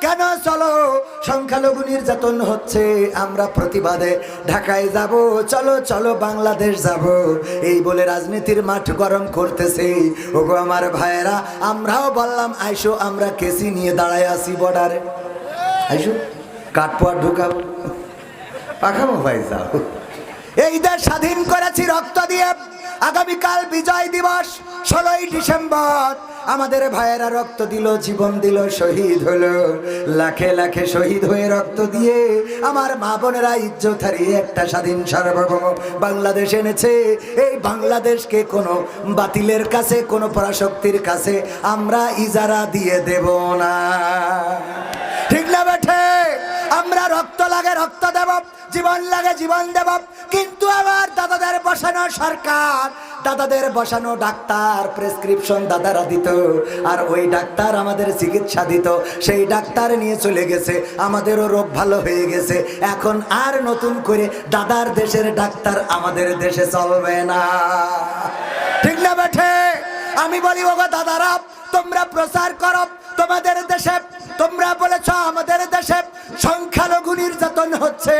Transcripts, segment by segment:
কেন চলো? সংখ্যালঘু নির্যাতন হচ্ছে, আমরা প্রতিবাদে ঢাকায় যাব। চলো চলো, বাংলাদেশ যাব। এই বলে রাজনীতির মাঠ গরম করতেছে। ওগো আমার ভাইয়েরা, আমরাও বললাম, আইসো, আমরা কেসি নিয়ে দাঁড়ায় আসি বর্ডারে। আইসো কাঠপোয়া ঢুকাবো। পাখাবো ভাই, যাও। এই দেশ স্বাধীন করেছি রক্ত দিয়ে। আগামীকাল বিজয় দিবস, ষোলোই ডিসেম্বর। আমাদের ভাইয়েরা রক্ত দিল, জীবন দিল, শহীদ হলো। লাখে লাখে শহীদ হয়ে রক্ত দিয়ে আমার মা বোনেরা ইজ্জত হারিয়ে একটা স্বাধীন সার্বভৌম বাংলাদেশ এনেছে। এই বাংলাদেশকে কোনো বাতিলের কাছে, কোনো পরাশক্তির কাছে আমরা ইজারা দিয়ে দেব না। ঠিক না বেঠে? আমরা রক্ত লাগে রক্ত দেব, জীবন লাগে জীবন দেব। কিন্তু আবার দাদাদের বসানো সরকার দাদাদের বসানো ডাক্তার প্রেসক্রিপশন দাদারা দিত, আর ওই ডাক্তার আমাদের চিকিৎসা দিত। সেই ডাক্তার নিয়ে চলে গেছে, আমাদেরও রোগ ভালো হয়ে গেছে। এখন আর নতুন করে দাদার দেশের ডাক্তার আমাদের দেশে চলবে না। ঠিক না বেঠে? আমি বলি, ওগো দাদারা, তোমরা প্রচার করো, তোমাদের দেশে তোমরা বলেছ আমাদের দেশে সংখ্যালঘু নির্যাতন হচ্ছে।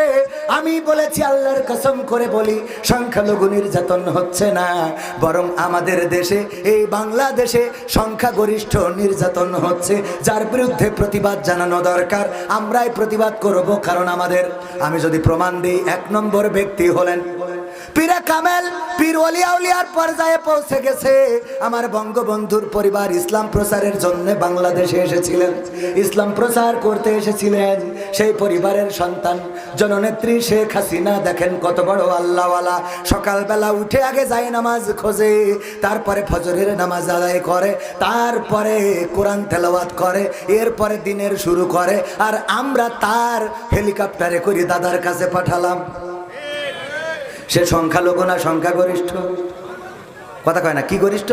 আমি বলেছি আল্লাহর কসম করে বলি, সংখ্যালঘু নির্যাতন হচ্ছে না। বরং আমাদের দেশে, এই বাংলাদেশে সংখ্যাগরিষ্ঠ নির্যাতন হচ্ছে। যার বিরুদ্ধে প্রতিবাদ জানানো দরকার। আমরাই প্রতিবাদ করব, কারণ আমাদের, আমি যদি প্রমাণ দিই, এক নম্বর ব্যক্তি হলেন পীরে কামেল, পীর অলিয়া উলিয়ার পর্যায়ে পৌঁছে গেছে। আমার বঙ্গবন্ধুর পরিবার ইসলাম প্রচারের জন্য বাংলাদেশে এসেছিলেন। ইসলাম প্রচার করতে এসেছিলেন। সেই পরিবারের সন্তান, জননেত্রী শেখ হাসিনা, দেখেন কত বড় আল্লাহওয়ালা। সকালবেলা উঠে আগে যায় নামাজ খোঁজে, তারপরে ফজরের নামাজ আদায় করে, তারপরে কোরআন তেলাওয়াত করে, এরপরে দিনের শুরু করে। আর আমরা তার হেলিকপ্টারে করে দাদার কাছে পাঠালাম। সে সংখ্যালঘু না সংখ্যাগরিষ্ঠ? কথা কয় না, কি গরিষ্ঠ?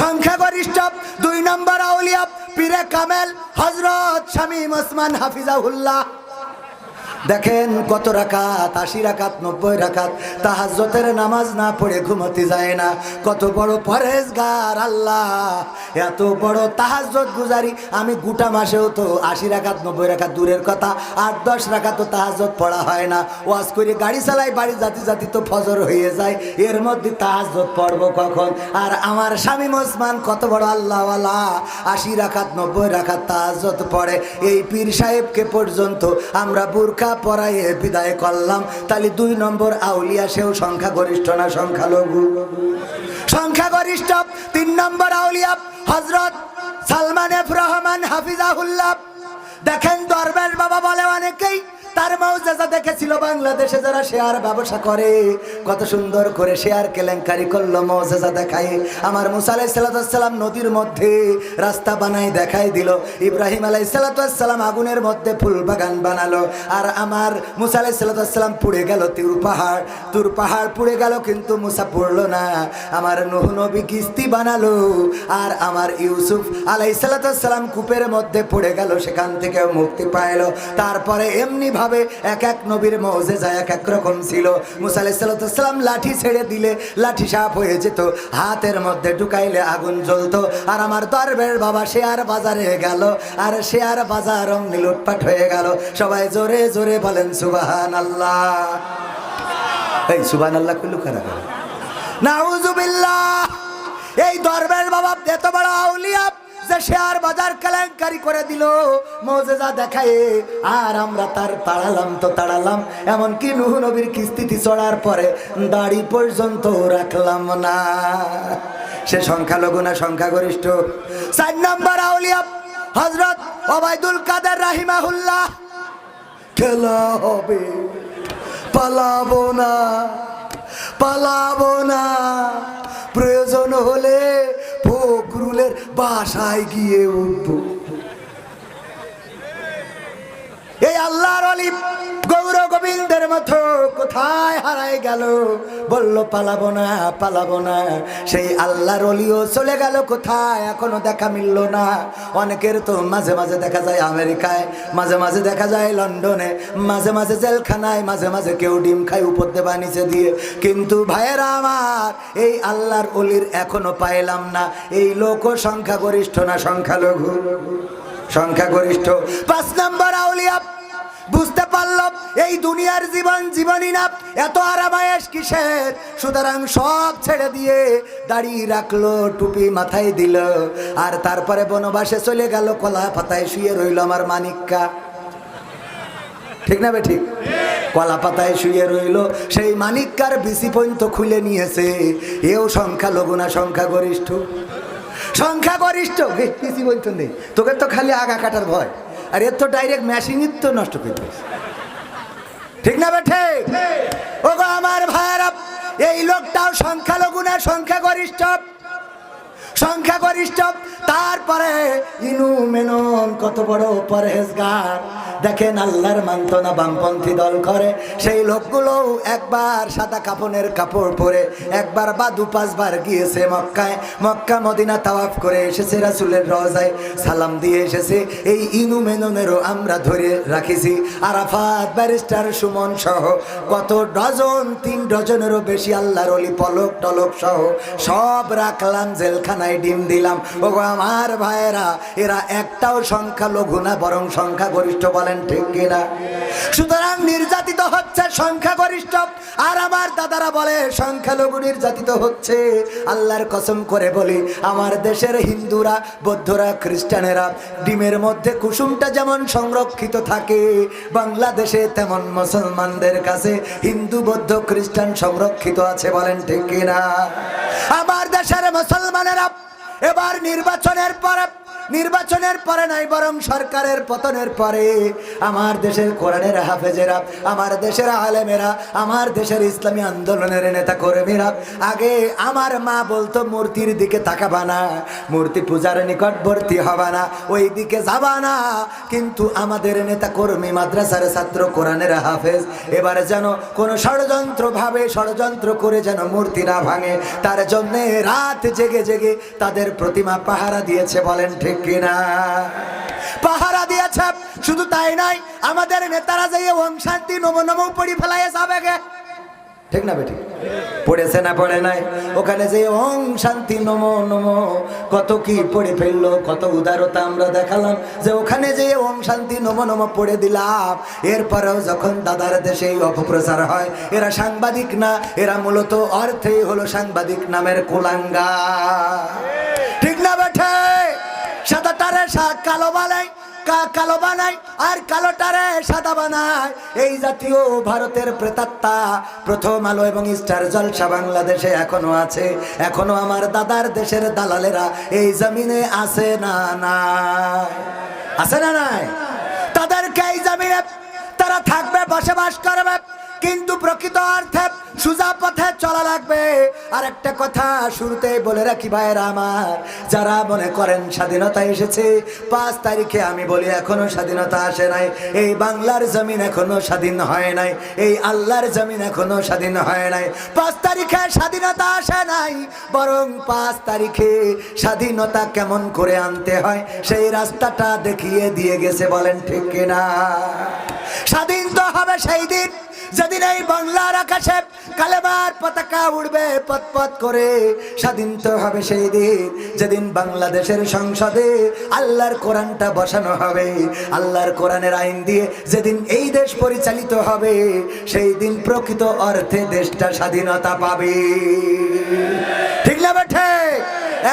সংখ্যাগরিষ্ঠ, দুই নম্বর আউলিয়া, পীরে কামেল হজরত শামীম ওসমান হাফিজাহুল্লাহ। দেখেন কত রাকাত, আশি রাকাত, নব্বই রাকাত। তাহাজ্জতের নামাজ না পড়ে ঘুমোতে যায় না। কত বড় পরেজগার আল্লাহ। এত বড় তাহাজ্জত গুজারি। আমি গোটা মাসেও তো আশি রাকাত, নব্বই রাকাত দূরের কথা। আট, দশ রাকাত তো তাহাজ্জত পড়া হয় না। ওয়াজ করে গাড়ি চালাই, বাড়ি জাতি জাতি তো ফজর হয়ে যায়। এর মধ্যে তাহাজ্জত পড়ব কখন? আর আমার স্বামী ওসমান কত বড় আল্লাহওয়ালা। আশি রাকাত, নব্বই রাকাত তাহাজ্জত পড়ে। এই পীর সাহেবকে পর্যন্ত আমরা বুরখা পরাইয়ে বিদায় করলাম, তাহলে দুই নম্বর আউলিয়া সেও সংখ্যাগরিষ্ঠ না সংখ্যালঘু? সংখ্যাগরিষ্ঠ, তিন নম্বর আউলিয়া হজরত সালমান এফ রহমান হাফিজাহুল্লাহ। দেখেন দরবেশ বাবা বলে অনেকেই তার মৌজাজা দেখেছিল বাংলাদেশে যারা শেয়ার ব্যবসা করে। কত সুন্দর করে শেয়ার কেলেঙ্কারি করল মৌজাজা দেখায়। আমার মুসা আলাই সাল্লাম নদীর মধ্যে রাস্তা বানাই দেখাই দিল। ইব্রাহিম আলাই সাল্লাম আগুনের মধ্যে ফুল বাগান বানালো। আর আমার মুসা আলাই সাল্লাম পুড়ে গেল তিউর পাহাড়। তুর পাহাড় পুড়ে গেল কিন্তু মুসা পড়ল না। আমার নুহ নবী কিস্তি বানালো। আর আমার ইউসুফ আলাই সাল্লাম কূপের মধ্যে পড়ে গেল, সেখান থেকে মুক্তি পাইলো। তারপরে এমনি ভাবে এক এক নবীর মৌজে যায় এক এক রকম ছিল। মুসা আলাই লাঠি ছেড়ে দিলে, লাঠি সাপ হয়ে যেত। হাতের মধ্যে ঢুকাইলে আগুন জ্বলতো। আর আমার দরবের বাবা শেয়ার বাজারে গেল। আর শেয়ার বাজার অমনি লুটপাট হয়ে গেল। সবাই জোরে জোরে বলেন সুবাহান আল্লাহ এই সুবান আল্লাহ কুল্লু খারাপ নাউজুবিল্লাহ! এই দরবের বাবা এত বড় আউলিয়া যে শেয়ার বাজার কেলেঙ্কারি করে দিল, মৌজেজা দেখায়, আর আমরা তার তাড়ালাম তো তাড়ালাম। এমনকি নুহ নবীর কিস্তিতি চড়ার পরে দাড়ি পর্যন্ত রাখলাম না। সে সংখ্যালঘু না সংখ্যাগরিষ্ঠ? চার নম্বর আউলিয়া হজরত ওবায়দুল কাদের রাহিমাহুল্লাহ। খেলা হবে, পালাবো না পালাবো না। প্রয়োজন হলে বাসায় গিয়ে উঠব। এই আল্লাহর অলিম গোবিন্দের মতো কোথায় হারাই গেল? বলল, পালাবো না পালাবো না। সেই আল্লাহর অলিও চলে গেল কোথায়? এখনও দেখা মিলল না। অনেকের তো মাঝে মাঝে দেখা যায় আমেরিকায়, মাঝে মাঝে দেখা যায় লন্ডনে, মাঝে মাঝে জেলখানায়, মাঝে মাঝে কেউ ডিম খায়, উপর দেবা নিচে দিয়ে। কিন্তু ভাইয়েরা আমার, এই আল্লাহর অলির এখনও পাইলাম না। এই লোক সংখ্যাগরিষ্ঠ না সংখ্যালঘু? সংখ্যাগরিষ্ঠ। পাঁচ নম্বর আউলিয়া, বুঝতে এই দুনিয়ার জীবন জীবনই না এত আরামায়েশ কিসের? সুতরাং সব ছেড়ে দিয়ে দাড়ি রাখল টুপি মাথায় দিল আর তারপরে বনবাসে চলে গেল কলা পাতায় শুয়ে রইল আমার মানিক্কা। ঠিক না বে ঠিক? কলা পাতায় শুয়ে রইল সেই মানিক্কার বিসি পর্যন্ত খুলে নিয়েছে। এও সংখ্যা লঘু না সংখ্যাগরিষ্ঠ? সংখ্যাগরিষ্ঠ? হে, বিসি পর্যন্ত নেই। তোকে তো খালি আগা কাটার ভয়। আর এর তো ডাইরেক্ট মেশিনই তো নষ্ট করে দিয়েছে। ঠিক না বেঠে ওগো ও গো আমার ভাইয়েরা এই লোকটাও সংখ্যালঘু না সংখ্যাগরিষ্ঠ। সংখ্যাগরিষ্ঠ তারপরে ইনু মেনন কত বড় পরহেজগার। দেখেন আল্লাহর মানত না বামপন্থী দল করে। সেই লোকগুলো একবার সাদা কাপনের কাপড় পরে একবার বা দু পাঁচবার গিয়েছে মক্কায়। মক্কা মদিনা তাওয়াফ করে এসেছে রাসুলের রজায় সালাম দিয়ে এসেছে, এই ইনু মেননেরও আমরা ধরে রাখিছি। আরাফাত, ব্যারিস্টার, সুমন সহ কত ডজন, তিন ডজনেরও বেশি আল্লাহর অলি, পলক টলক সহ সব রাখলাম, জেলখানায় ডিম দিলাম। ও আমার ভাইয়েরা, এরা একটাও সংখ্যা লঘু না, বরং সংখ্যা গরিষ্ঠ বলেন, ঠিক কিনা? সুতরাং নির্যাতিত হচ্ছে সংখ্যা গরিষ্ঠ আর আমার দাদারা বলে, সংখ্যালঘু নির্যাতিত হচ্ছে। আল্লাহর কসম করে বলি, আমার দেশের হিন্দুরা, বৌদ্ধরা, খ্রিস্টানেরা, ডিমের মধ্যে কুসুমটা যেমন সংরক্ষিত থাকে, বাংলাদেশে তেমন মুসলমানদের কাছে হিন্দু, বৌদ্ধ, খ্রিস্টান সংরক্ষিত আছে বলেন, ঠিক কিনা? আমার দেশের মুসলমানেরা, এবার নির্বাচনের পরে নির্বাচনের পরে নাই, বরং সরকারের পতনের পরে আমার দেশের কোরআনের হাফেজেরা, আমার দেশের আলেমেরা, আমার দেশের ইসলামী আন্দোলনের নেতা কর্মীরা আগে আমার মা বলতো, মূর্তির দিকে তাকাবা না, মূর্তি পূজার নিকটবর্তী হবা না ওই দিকে যাবা না। কিন্তু আমাদের নেতা কর্মী মাদ্রাসার ছাত্র, কোরআনের হাফেজ, এবারে যেন কোনো ষড়যন্ত্র ভাবে ষড়যন্ত্র করে যেন মূর্তি না ভাঙে, তার জন্যে রাত জেগে জেগে তাদের প্রতিমা পাহারা দিয়েছে, বলেন ঠিক কিনা। পাহারা দিয়েছে, শুধু তাই নয়, আমাদের নেতারা যে ওম শান্তি নম নম পড়ি যাবে গে। ঠিক না বেটি? পড়েছে না পড়ে নাই? ওখানে যে ওং শান্তি নম নম, কত কি পড়ে ফেলল, কত উদারতা আমরা দেখালাম। যে ওখানে যে ওম শান্তি নম নম পড়ে দিলাম, এরপরেও যখন দাদার দেশে অপপ্রচার হয়, এরা সাংবাদিক না, এরা মূলত অর্থেই হলো সাংবাদিক নামের কোলাঙ্গা। ঠিক সাদাটারে কালো বানায় কালো বানায় আর কালোটারে সাদা বানায় এই জাতীয় ভারতের প্রেতাত্মা, প্রথম আলো এবং স্টার জলসা বাংলাদেশে এখনও আছে। এখনও আমার দাদার দেশের দালালেরা এই জমিনে আছে না না আছে না নাই? তাদেরকে এই জমিনে তারা থাকবে, বসবাস করবে। কিন্তু প্রকৃত অর্থে সুজা পথে চলা লাগবে। আর একটা কথা শুরুতেই বলে রাখি ভাইয়েরা আমার, যারা মনে করেন স্বাধীনতা এসেছে, পাঁচ তারিখে আমি বলি এখনও স্বাধীনতা আসে নাই। এই বাংলার জমিন এখনও স্বাধীন হয় নাই। এই আল্লাহর জমিন এখনও স্বাধীন হয় নাই। পাঁচ তারিখে স্বাধীনতা আসে নাই, বরং পাঁচ তারিখে স্বাধীনতা কেমন করে আনতে হয়, সেই রাস্তাটা দেখিয়ে দিয়ে গেছে বলেন ঠিক কিনা। স্বাধীন তো হবে সেই দিন। যেদিন এই বাংলার আকাশে কালেবার পতাকা উড়বে পথপথ পথ করে, স্বাধীন তো হবে সেই দিন। যেদিন বাংলাদেশের সংসদে আল্লাহর কোরআনটা বসানো হবে, আল্লাহর কোরআনের আইন দিয়ে যেদিন এই দেশ পরিচালিত হবে, সেই দিন প্রকৃত অর্থে দেশটা স্বাধীনতা পাবে।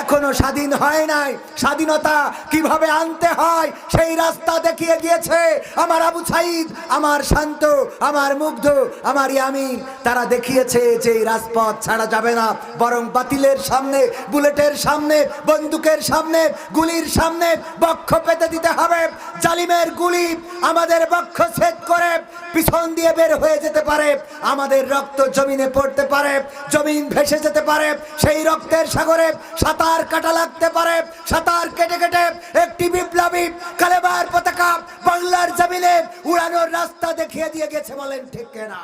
এখনও স্বাধীন হয় নাই। স্বাধীনতা কীভাবে আনতে হয়, সেই রাস্তা দেখিয়ে গিয়েছে আমার আবু সাইদ, আমার শান্ত, আমার মুগ্ধ, আমার ইয়ামিন। তারা দেখিয়েছে যে এই রাজপথ ছাড়া যাবে না, বরং বাতিলের সামনে, বুলেটের সামনে, বন্দুকের সামনে, গুলির সামনে বক্ষ পেতে দিতে হবে। জালিমের গুলি আমাদের বক্ষ ছেদ করে পিছন দিয়ে বের হয়ে যেতে পারে। আমাদের রক্ত জমিনে পড়তে পারে, জমিন ভেসে যেতে পারে। সেই রক্তের সাগরে সাঁতার কাটা লাগতে পারে। সাঁতার কেটে কেটে একটি বিপ্লবী কালেবার পতাকা বাংলার জমিনে উড়ানোর রাস্তা দেখিয়ে দিয়ে গেছে বলেন, ঠিক না